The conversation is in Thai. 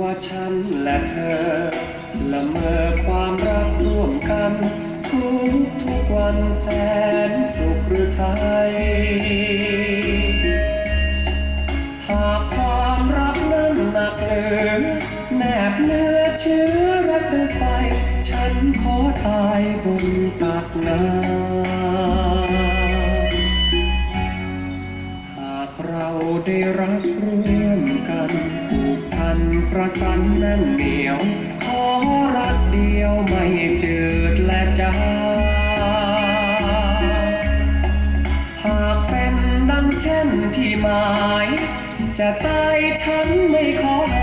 ว่าฉันและเธอ ละเมอความรักร่วมกัน ทุกทุกวันแสนสุขหรือไทย หากความรักนั้นหนักเหลือ แนบเนื้อเชื้อรักดังไฟ ฉันขอตายบนตักน้ำหากเราได้รักร่ ระสันนั่นเหนียว ขอรักเดียวไม่จืดและจาหากเป็นดังเช่นที่หมาย จะตายฉันไม่ขอ